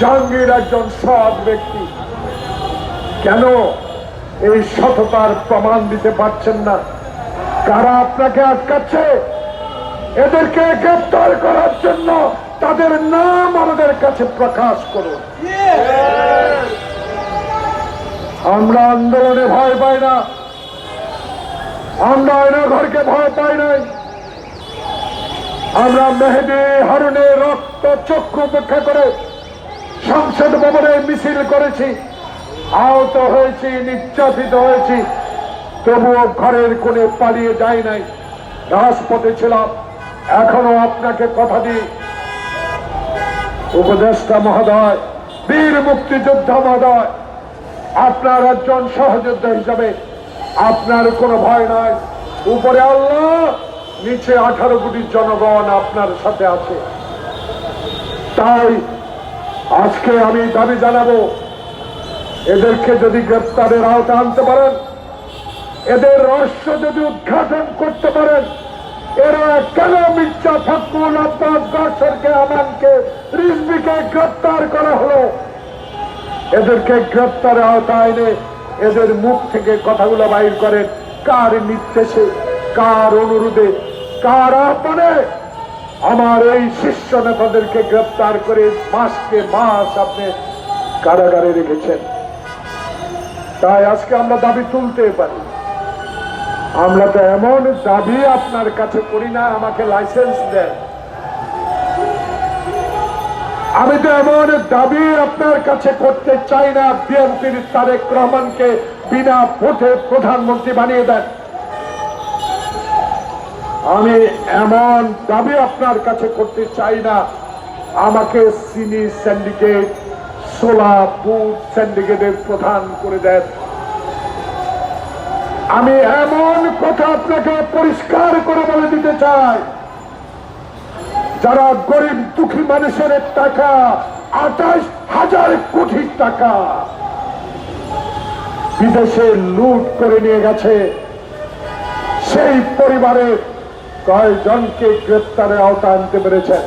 জাহাঙ্গীর একজন সৎ ব্যক্তি। কেন এই সততার প্রমাণ দিতে পারছেন না? কারা আপনাকে আটকাচ্ছে? এদেরকে গ্রেপ্তার করার জন্য তাদের নাম আমাদের কাছে প্রকাশ করুন। আমরা আন্দোলনে ভয় পাই না। আমরা ঘরকে ভয় পাই নাই। আমরা মেহেদি হারুনের রক্ত চক্ষু উপেক্ষা করে সংসদ ভবনে মিছিল করেছি। আহত হয়েছি, নির্যাতিত হয়েছি। তবুও ঘরের কোণে পালিয়ে যায় নাই। রাজপথে ছিলাম। এখনও আপনাকে কথা দিই। উপদেষ্টা মহোদয়, বীর মুক্তিযোদ্ধা মহোদয়, আপনার একজন সহযোদ্ধা হিসাবে আপনার কোনো ভয় নাই। উপরে আল্লাহ! নিচে আঠারো কোটি জনগণ আপনার সাথে আছে। তাই আজকে আমি দাবি জানাব, এদেরকে যদি গ্রেপ্তারের আওতা আনতে পারেন, এদের রহস্য যদি উদ্ঘাটন করতে পারেন, এরা কেন মির্জা ফখরুল আব্বাস গাছরকে আমানকে রিজবিকে গ্রেপ্তার করা হলো? এদেরকে গ্রেপ্তারের আওতায় এনে এদের মুখ থেকে কথাগুলো বাইর করেন। কার নির্দেশে, কার অনুরোধে কার আহ্বানে আমার এই শিষ্য নেতাদেরকে গ্রেপ্তার করে মাসকে মাস আপনি কারাগারে রেখেছেন। তাই আজকে আমরা দাবি তুলতে পারি। আমরা তো এমন দাবি আপনার কাছে করি না, আমাকে লাইসেন্স দেন। আমি তো এমন দাবি আপনার কাছে করতে চাই না, বিএনপির তারেক রহমানকে বিনা ভোটে প্রধানমন্ত্রী বানিয়ে দেন। আমি এমন দাবি আপনার কাছে করতে চাই না। আমাকে সিনি সিন্ডিকেট সোলা বুথ সিন্ডিকেটের প্রধান করে দেন। আমি এমন কথা আপনাকে পরিষ্কার করে বলে দিতে চাই। যারা গরিব দুঃখী মানুষের টাকা, আঠাশ হাজার কোটি টাকা বিদেশে লুট করে নিয়ে গেছে, সেই পরিবারের কয়জনকে গ্রেপ্তারে আওতা আনতে পেরেছেন?